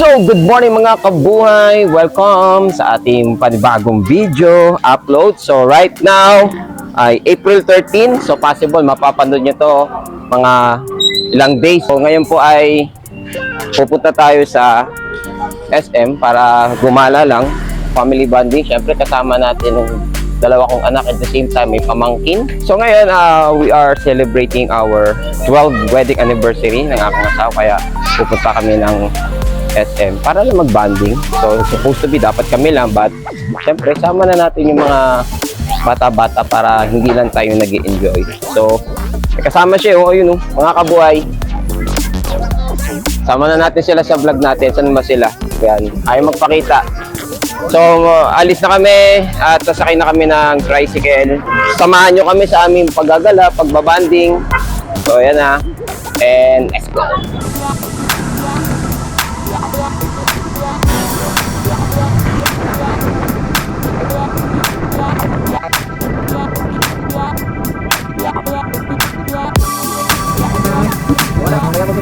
So, good morning mga kabuhay! Welcome sa ating panibagong video upload. So, right now ay April 13. So, possible mapapanood nyo to mga ilang days. So, ngayon po ay pupunta tayo sa SM para gumala lang. Family bonding. Siyempre, kasama natin yung dalawa kong anak at the same time may pamangkin. So ngayon, uh, we are celebrating our 12th wedding anniversary ng aking asawa. Kaya pupunta kami ng SM para lang mag-bonding. So, supposed to be dapat kami lang but syempre sama na natin yung mga bata-bata para hindi lang tayo nag enjoy So, kasama siya, oh, yun, oh, mga kabuhay. Sama na natin sila sa vlog natin. Saan ba sila? Yan. Ayaw magpakita. So, alis na kami at sasakay na kami ng tricycle. Samahan nyo kami sa aming paggagala, pagbabanding. So, yan na. And let's go. So,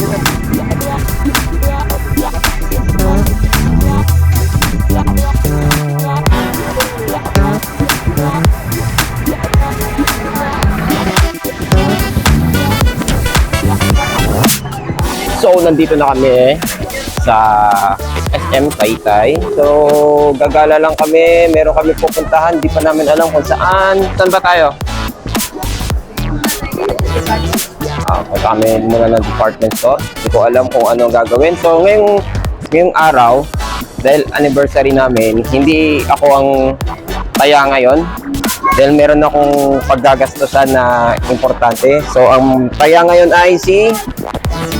nandito na kami sa SM Taytay. So, gagala lang kami. Meron kami pupuntahan. Di pa namin alam kung saan. Saan ba tayo? Ah, punta kami muna ng department store. Hindi ko alam kung ano ang gagawin. So, ngayong, ngayong araw, dahil anniversary namin, hindi ako ang taya ngayon. Dahil meron akong paggagastosan na importante. So, ang taya ngayon ay si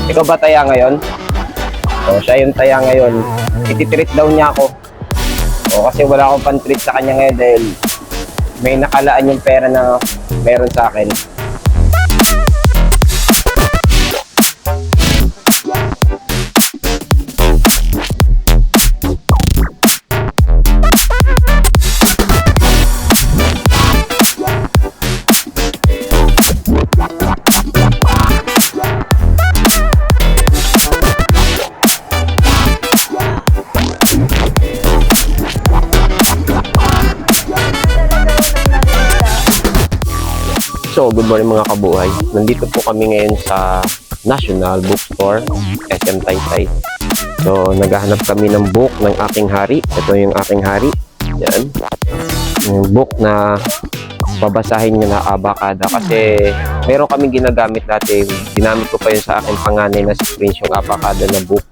ikaw ba taya ngayon? So, siya yung taya ngayon. Ititreat daw niya ako. O, kasi wala akong pan-treat sa kanya ngayon dahil may nakalaan yung pera na meron sa akin. So, good morning mga kabuhay. Nandito po kami ngayon sa National Bookstore, SM Taytay. So, naghahanap kami ng book ng aking hari. Ito yung aking hari. Yan. Yung book na babasahin niya na abakada kasi meron kami ginagamit dati. Ginamit ko pa yun sa aking panganay na si yung abakada na book.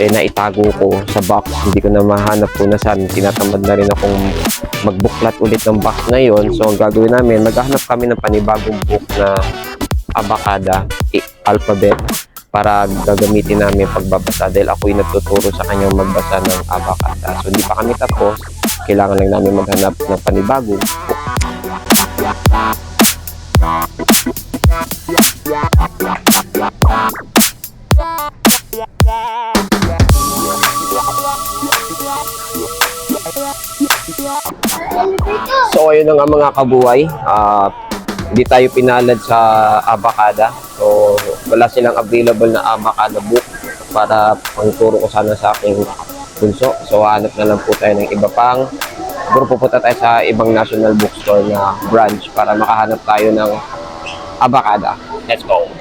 Eh, naitago ko sa box. Hindi ko na mahanap ko na saan. Tinatamad na rin akong magbuklat ulit ng box na yon. So, ang gagawin namin, maghahanap kami ng panibagong book na abakada, i- alphabet, para gagamitin namin pagbabasa dahil ako'y nagtuturo sa kanyang magbasa ng abakada. So, hindi pa kami tapos. Kailangan lang namin maghanap ng panibagong book. So, ayun na nga mga kabuhay. Ah, hindi tayo pinalad sa abakada. So, wala silang available na abakada book para pangturo ko sana sa aking bunso. So, hanap na lang po tayo ng iba pang siguro pupunta tayo sa ibang national bookstore na branch para makahanap tayo ng abakada. Let's go!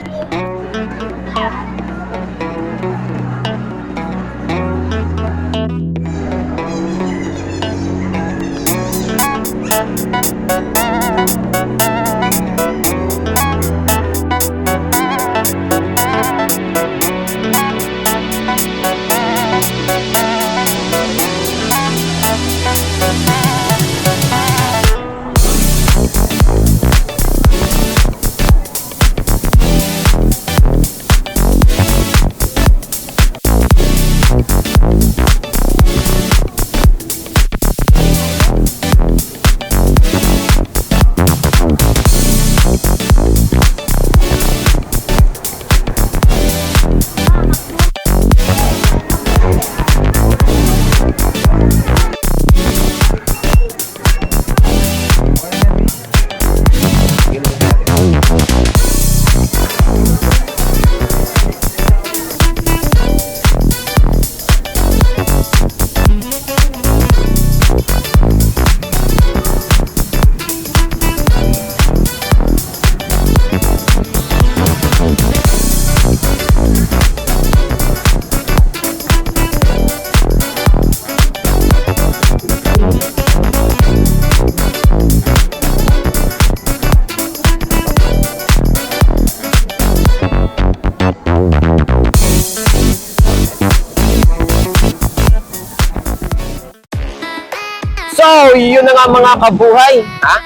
Yun na nga mga kabuhay. Ha?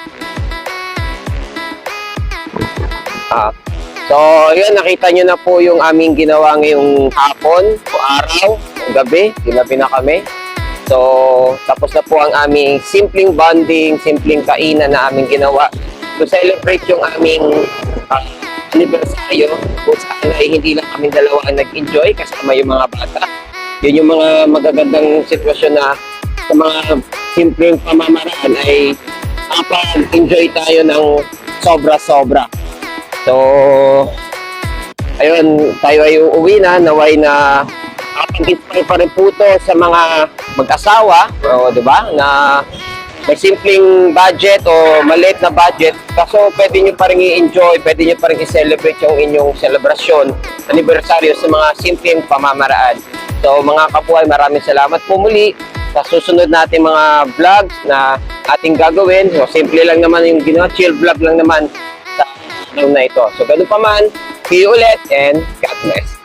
Ah. So, yun, nakita nyo na po yung aming ginawa ngayong hapon, o araw, o gabi, ginabi na kami. So, tapos na po ang aming simpleng bonding, simpleng kainan na aming ginawa to celebrate yung aming ah, anibersaryo. Kung saan ay hindi lang kami dalawa ang nag-enjoy kasama yung mga bata. Yun yung mga magagandang sitwasyon na sa mga simpleng pamamaraan ay nakapag-enjoy tayo ng sobra-sobra. So, ayun, tayo ay uuwi na, naway na nakapag-inspire pa rin po to sa mga mag-asawa, o, di ba, na may simpleng budget o maliit na budget, kaso pwede nyo pa rin i-enjoy, pwede nyo pa rin i-celebrate yung inyong selebrasyon, anibersaryo sa mga simpleng pamamaraan. So mga kapuhay, maraming salamat po muli sa susunod natin mga vlogs na ating gagawin. So simple lang naman yung ginawa, chill vlog lang naman sa araw na ito. So ganun pa man, see you ulit and God bless.